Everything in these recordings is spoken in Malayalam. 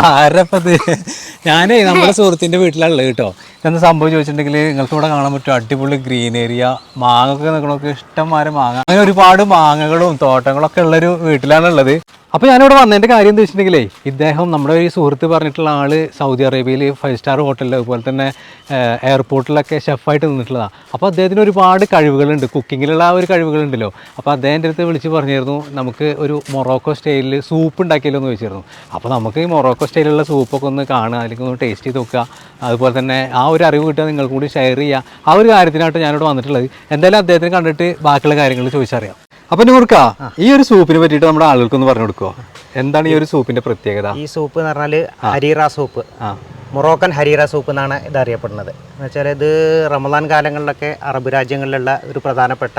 ആരപ്പത് ഞാനേ നമ്മുടെ സുഹൃത്തിന്റെ വീട്ടിലാണ് കേട്ടോ. എന്താ സംഭവം ചോദിച്ചിട്ടുണ്ടെങ്കിൽ നിങ്ങൾക്ക് ഇവിടെ കാണാൻ പറ്റും. അടിപൊളി ഗ്രീൻ ഏരിയ മാങ്ങ ഒക്കെ നിൽക്കണമൊക്കെ ഇഷ്ടംമാരെ മാങ്ങ. അങ്ങനെ ഒരുപാട് മാങ്ങകളും തോട്ടങ്ങളൊക്കെ ഉള്ളൊരു വീട്ടിലാണ് ഉള്ളത് അപ്പോൾ ഞാനിവിടെ വന്നതിന്റെ കാര്യം എന്താ വെച്ചിട്ടുണ്ടെങ്കിലേ ഇദ്ദേഹം നമ്മുടെ ഒരു സുഹൃത്ത് പറഞ്ഞിട്ടുള്ള ആൾ സൗദി അറേബ്യയിൽ ഫൈവ് സ്റ്റാർ ഹോട്ടലിൽ അതുപോലെ തന്നെ എയർപോർട്ടിലൊക്കെ ഷെഫായിട്ട് നിന്നിട്ടുള്ളതാണ് അപ്പോൾ അദ്ദേഹത്തിന് ഒരുപാട് കഴിവുകളുണ്ട്. കുക്കിങ്ങിലുള്ള ആ ഒരു കഴിവുകളുണ്ടല്ലോ. അപ്പോൾ അദ്ദേഹത്തിന്റെ അടുത്ത് വിളിച്ച് പറഞ്ഞിരുന്നു നമുക്ക് ഒരു മൊറോക്കോ സ്റ്റൈലിൽ സൂപ്പ് ഉണ്ടാക്കിയല്ലോ എന്ന് ചോദിച്ചിരുന്നു. അപ്പോൾ നമുക്ക് ഈ മൊറോക്കോ സ്റ്റൈലിലുള്ള സൂപ്പൊക്കെ ഒന്ന് കാണുക അല്ലെങ്കിൽ ഒന്ന് ടേസ്റ്റ് ചെയ്ത് നോക്കുക. അതുപോലെ തന്നെ ആ ഒരു അറിവ് കിട്ടുക നിങ്ങൾക്ക് കൂടി ഷെയർ ചെയ്യുക. ആ ഒരു കാര്യത്തിനായിട്ട് ഞാനിവിടെ വന്നിട്ടുള്ളത്. എന്തായാലും അദ്ദേഹത്തിന് കണ്ടിട്ട് ബാക്കിയുള്ള കാര്യങ്ങൾ ചോദിച്ചറിയാം. അപ്പം നൂർക്ക ഈ ഒരു സൂപ്പിനെ പറ്റിട്ട് നമ്മുടെ ആളുകൾക്കൊന്ന് പറഞ്ഞു കൊടുക്കുമോ എന്താണ് ഈ ഒരു സൂപ്പിന്റെ പ്രത്യേകത? ഈ സൂപ്പ് എന്ന് പറഞ്ഞാൽ harira soup. Moroccan harira soup എന്നാണ് ഇത് അറിയപ്പെടുന്നത് എന്ന് വെച്ചാൽ ഇത് റമദാൻ കാലങ്ങളിലൊക്കെ അറബ് രാജ്യങ്ങളിലുള്ള ഒരു പ്രധാനപ്പെട്ട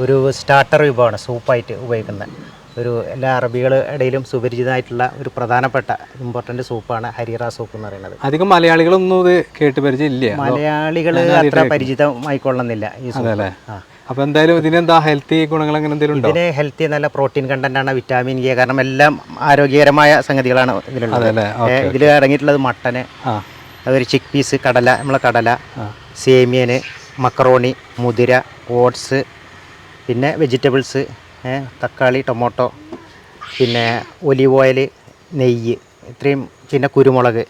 ഒരു സ്റ്റാർട്ടർ വിഭവമാണ് സൂപ്പായിട്ട് ഉപയോഗിക്കുന്നത്. ഒരു എല്ലാ അറബികൾ ഇടയിലും സുപരിചിതമായിട്ടുള്ള ഒരു പ്രധാനപ്പെട്ട ഇമ്പോർട്ടന്റ് സൂപ്പാണ് ഹരീറ സൂപ്പ് എന്ന് പറയുന്നത്. അധികം മലയാളികളൊന്നും ഇത് കേട്ട് പരിചയമില്ല. മലയാളികൾ അത്ര പരിചിതമായിക്കൊള്ളുന്നില്ല ഈ സൂപ്പ്. ആ. അപ്പൊ എന്തായാലും ഇതിനെന്താ ഹെൽത്തി ഗുണങ്ങൾ അങ്ങനെ എന്തെങ്കിലും ഉണ്ടോ? ഇതിന് ഹെൽത്തി നല്ല പ്രോട്ടീൻ കണ്ടന്റ് ആണ് വിറ്റാമിൻ എ കാരണം എല്ലാം ആരോഗ്യകരമായ സംഗതികളാണ് ഇതിലുള്ളത്. ഇതിൽ ഇറങ്ങിയിട്ടുള്ളത് മട്ടന് അതൊരു ചിക്ക് പീസ് കടല നമ്മളെ കടല സേമിയന് മക്കറോണി മുതിര ഓട്സ് പിന്നെ വെജിറ്റബിൾസ് തക്കാളി ടൊമാറ്റോ പിന്നെ ഒലിവ് ഓയിൽ നെയ്യ് ഇത്രയും പിന്നെ കുരുമുളക്.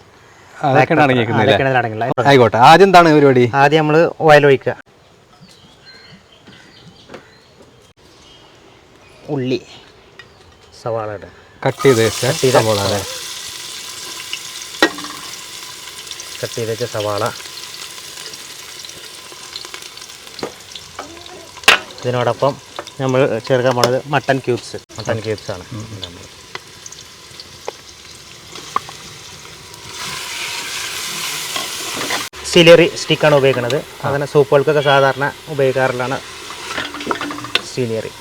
അതൊക്കെയാണ് അടങ്ങിയിരിക്കുന്നത് അല്ലേ? അതൊക്കെയാണ് ആയിക്കോട്ടെ. ആദ്യം എന്താണ് പരിപാടി? ആദ്യം നമ്മൾ ഓയിൽ ഒഴിക്കുക. ഉള്ളി. സവാള ഇടുക കട്ട് ചെയ്ത് വെച്ച ചെയ്ത സവോള അല്ലേ? കട്ട് ചെയ്ത് വെച്ച സവാള. ഇതിനോടൊപ്പം നമ്മൾ ചേർക്കാൻ പോണത് മട്ടൺ ക്യൂബ്സ്. മട്ടൺ ക്യൂബ്സ് ആണ്. നമ്മൾ സിലറി സ്റ്റിക്കാണ് ഉപയോഗിക്കുന്നത്. അങ്ങനെ സൂപ്പുകൾക്കൊക്കെ സാധാരണ ഉപയോഗിക്കാറുള്ളതാണ് സിലിയറി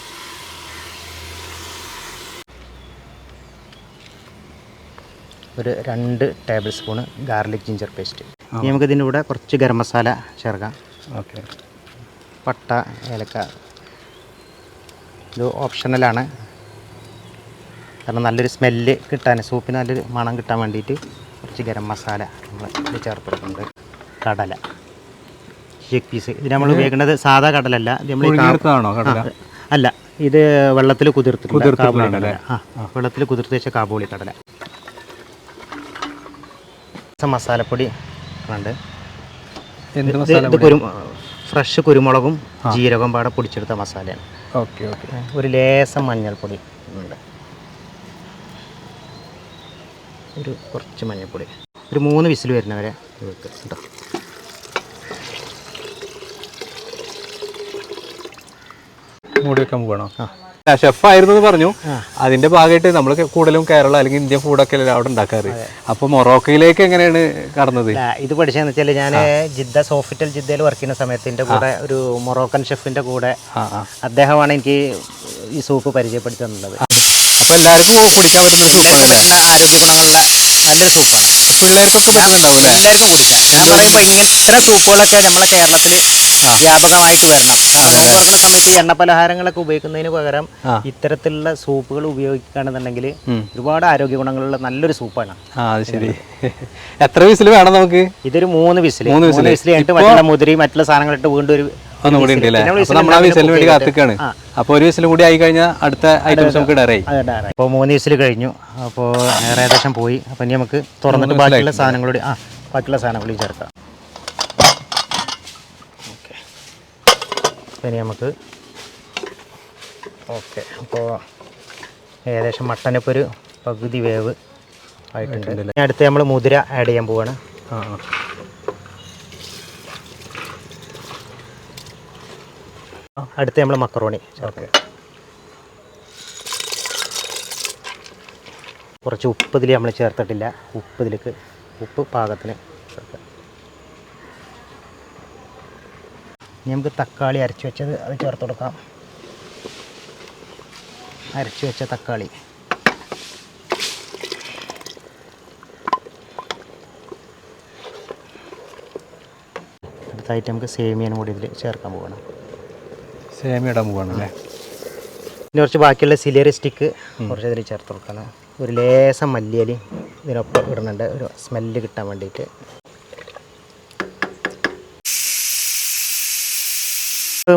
ഒരു രണ്ട് tablespoon garlic ginger paste ഇനി നമുക്ക് ഇതിന്റെ കൂടെ കുറച്ച് ഗരം മസാല ചേർക്കാം. ഓക്കെ. പട്ട ഏലക്ക. ഇത് ഓപ്ഷണലാണ് കാരണം നല്ലൊരു സ്മെല്ല് കിട്ടാൻ സൂപ്പിന് നല്ലൊരു മണം കിട്ടാൻ വേണ്ടിയിട്ട് കുറച്ച് ഗരം മസാല നമ്മൾ ചേർത്ത് കൊടുക്കുന്നുണ്ട് കടല. ഷേക്ക് പീസ് ഇത് നമ്മൾ ഉപയോഗിക്കുന്നത് സാധാ കടലല്ല. ഇത് നമ്മൾ അല്ല ഇത് വെള്ളത്തിൽ കുതിർത്തിട്ടുണ്ട് കുതിർത്ത് കാബൂളി കടല. ആ വെള്ളത്തിൽ കുതിർത്ത് വെച്ച കാബൂളി കടല മസാലപ്പൊടി ഉണ്ട് എന്ത് മസാല ഇത് കുരു ഫ്രഷ് കുരുമുളകും ജീരകം പാടെ പൊടിച്ചെടുത്ത മസാലയാണ്. Okay okay. ഒരു ലേസം മഞ്ഞൾപ്പൊടി ഉണ്ട്. ഒരു കുറച്ച് മഞ്ഞൾപ്പൊടി. ഒരു മൂന്ന് വിസിൽ വരുന്നവരെ വെക്കുക കേട്ടോ മൂടി വെക്കാൻ പോകണോ ആ. ഷെഫ് ആയിരുന്നു എന്ന് പറഞ്ഞു അതിന്റെ ഭാഗമായിട്ട് നമ്മൾ കൂടുതലും കേരള അല്ലെങ്കിൽ ഇന്ത്യൻ ഫുഡൊക്കെ അവിടെ ഉണ്ടാക്കാറ്. അപ്പൊ മൊറോക്കയിലേക്ക് എങ്ങനെയാണ് കടന്നത്? ഇത് പഠിച്ചതെന്ന് വെച്ചാൽ ഞാൻ ജിദ്ദ സോഫിറ്റൽ ജിദ്ദയിൽ വർക്ക് ചെയ്യുന്ന സമയത്ത് എന്റെ കൂടെ ഒരു മൊറോക്കൻ ഷെഫിന്റെ കൂടെ അദ്ദേഹമാണ് എനിക്ക് ഈ സൂപ്പ് പരിചയപ്പെടുത്തി തന്നത്. അപ്പൊ എല്ലാവർക്കും കുടിക്കാൻ പറ്റുന്ന സൂപ്പാണ് അല്ലേ നല്ല ആരോഗ്യ ഗുണങ്ങളുള്ള നല്ലൊരു സൂപ്പാണ് പിള്ളേർക്കൊക്കെ പറ്റുന്നുണ്ടാവും എല്ലാവർക്കും കുടിക്കാം. ഞാൻ പറയുമ്പോൾ ഇങ്ങനെ ഇത്ര സൂപ്പുകളൊക്കെ നമ്മളെ കേരളത്തിൽ വ്യാപകമായിട്ട് വരണം. നോമ്പ് തുറക്കുന്ന സമയത്ത് എണ്ണ പലഹാരങ്ങളൊക്കെ ഉപയോഗിക്കുന്നതിന് പകരം ഇത്തരത്തിലുള്ള സൂപ്പുകൾ ഉപയോഗിക്കുകയാണെന്നുണ്ടെങ്കിൽ ഒരുപാട് ആരോഗ്യ ഗുണങ്ങളുള്ള നല്ലൊരു സൂപ്പാണ്. ശരി. എത്ര വിസിൽ വേണം നമുക്ക്? ഇതൊരു മൂന്ന് വിസിൽ മൂന്ന്. വിസിൽ കഴിഞ്ഞിട്ട് മറ്റുള്ള മുതിരി മറ്റുള്ള സാധനങ്ങളിട്ട് വീണ്ടും ഒരു ഒന്നുകൂടി ഉണ്ട് അല്ലേ? അപ്പൊ നമ്മൾ ആ വിസിലിന് വേണ്ടി കാത്തിക്കാണ്. അപ്പൊ ഒരു വിസിൽ കൂടി ആയി കഴിഞ്ഞാൽ അടുത്ത ഐറ്റംസ് നമുക്ക് ഇടാറായി. അപ്പോൾ മൂന്ന് വിസിൽ കഴിഞ്ഞു. അപ്പോൾ ഏകദേശം പോയി. അപ്പൊ ഇനി നമുക്ക് തുറന്നിട്ട് ബാക്കിയുള്ള സാധനങ്ങളോട് ആ ബാക്കിയുള്ള സാധനങ്ങളും ചേർക്കാം ഓക്കെ അപ്പോൾ ഇനി നമുക്ക് ഓക്കെ അപ്പോൾ ഏകദേശം മട്ടനിപ്പോൾ ഒരു പകുതി വേവ് ആയിട്ടുണ്ട്. ഇനി അടുത്ത് നമ്മൾ മുതിര ആഡ് ചെയ്യാൻ പോവാണ്. ആ ആ. അടുത്ത് നമ്മൾ മക്കറോണി ഓക്കെ. കുറച്ച് ഉപ്പ് ഇതിൽ നമ്മൾ ചേർത്തിട്ടില്ല. ഉപ്പ് ഇതിലേക്ക് ഉപ്പ് പാകത്തിന് ഇനി നമുക്ക് തക്കാളി അരച്ച് വെച്ചത് അത് ചേർത്ത് കൊടുക്കാം. അരച്ച് വെച്ച തക്കാളി. അടുത്തായിട്ട് നമുക്ക് സേമിയനും കൂടി ഇതിൽ ചേർക്കാൻ പോകണം സേമിയ ഇടാൻ പോവാണ് അല്ലേ? പിന്നെ കുറച്ച് ബാക്കിയുള്ള സിലിയറി സ്റ്റിക്ക് കുറച്ച് ഇതിൽ ചേർത്ത് കൊടുക്കണം. ഒരു ലേസം മല്ലിയലി ഇതിനൊപ്പം ഇടുന്നുണ്ട്. ഒരു സ്മെല്ല് കിട്ടാൻ വേണ്ടിയിട്ട്.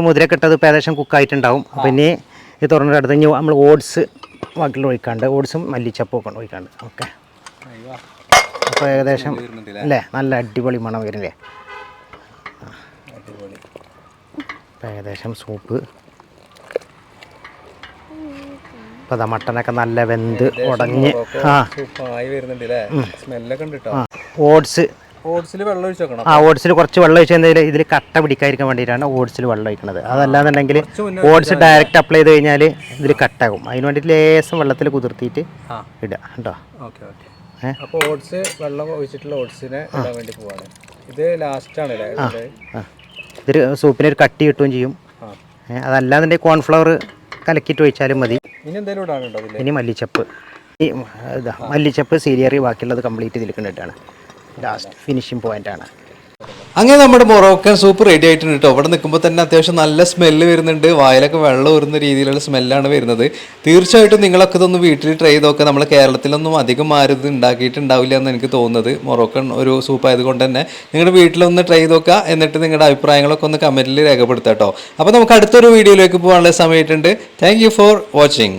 മുതിരക്കിട്ടത് ഇപ്പോൾ ഏകദേശം കുക്കായിട്ടുണ്ടാവും അപ്പം ഇനി ഇത് തുറന്നിട്ട് അടുത്ത് ഇനി നമ്മൾ ഓട്സ് വാക്കിൽ ഒഴിക്കാണ്ട് ഓട്സും മല്ലിച്ചപ്പും ഒക്കെ ഒഴിക്കാണ്ട്. ഓക്കെ അപ്പോൾ ഏകദേശം അല്ലേ? നല്ല അടിപൊളി മണം വരില്ലേ അപ്പം ഏകദേശം സൂപ്പ് അപ്പോൾ അതാ മട്ടനൊക്കെ നല്ല വെന്ത് ഉടഞ്ഞ്. ആ. ഓട്സ് ആ ഓട്സിൽ കുറച്ച് വെള്ളം ഒഴിച്ച് കഴിഞ്ഞാൽ ഇതിൽ കട്ട പിടിക്കാതിരിക്കാൻ വേണ്ടിയിട്ടാണ് ഓട്സിൽ വെള്ളം ഒഴിക്കുന്നത് അതല്ലാന്നുണ്ടെങ്കിൽ ഓട്സ് ഡയറക്റ്റ് അപ്ലൈ ചെയ്ത് കഴിഞ്ഞാൽ ഇതിൽ കട്ടാകും അതിന് വേണ്ടിയിട്ട് ലേസം വെള്ളത്തിൽ കുതിർത്തിട്ട് ഇടുക കേട്ടോ. അപ്പോൾ ഓട്സ് വെള്ളം ഒഴിച്ചിട്ടുള്ള ഓട്സിനെ ഇടാൻ വേണ്ടി പോവാണ്. ഇത് ലാസ്റ്റ് ആണ്? ഇതൊരു സൂപ്പിന് ഒരു കട്ടി കിട്ടുകയും ചെയ്യും. അതല്ലാന്നുണ്ടെങ്കിൽ കോൺഫ്ലവർ കലക്കിട്ട് ഒഴിച്ചാലും മതി. ഇനി എന്തെങ്കിലും ഇടാനുണ്ടോ ഇനി മല്ലിച്ചപ്പ്. മല്ലിച്ചപ്പ് സീരിയറി ബാക്കിയുള്ളത് കംപ്ലീറ്റ് ഇതിൽ കണ്ടിട്ടാണ് ലാസ്റ്റ് ഫിനിഷിംഗ് പോയിന്റാണ് അങ്ങനെ നമ്മുടെ മൊറോക്കൻ സൂപ്പ് റെഡി ആയിട്ടുണ്ട് കേട്ടോ അവിടെ നിൽക്കുമ്പോൾ തന്നെ അത്യാവശ്യം നല്ല സ്മെല്ല് വരുന്നുണ്ട്. വായിലൊക്കെ വെള്ളം വരുന്ന രീതിയിലുള്ള സ്മെല്ലാണ് വരുന്നത്. തീർച്ചയായിട്ടും നിങ്ങളൊക്കെ ഇതൊന്ന് വീട്ടിൽ ട്രൈ ചെയ്ത് നോക്കുക നമ്മൾ കേരളത്തിലൊന്നും അധികം ആരും ഇത് ഉണ്ടാക്കിയിട്ടുണ്ടാവില്ല എന്ന് എനിക്ക് തോന്നുന്നത്. മൊറോക്കൻ ഒരു സൂപ്പ് ആയതുകൊണ്ട് തന്നെ. നിങ്ങളുടെ വീട്ടിലൊന്ന് ട്രൈ ചെയ്ത് നോക്കുക എന്നിട്ട് നിങ്ങളുടെ അഭിപ്രായങ്ങളൊക്കെ ഒന്ന് കമന്റിൽ രേഖപ്പെടുത്താം കേട്ടോ അപ്പോൾ നമുക്ക് അടുത്തൊരു വീഡിയോയിലേക്ക് പോകാനുള്ള സമയമായിട്ടുണ്ട്. Thank for watching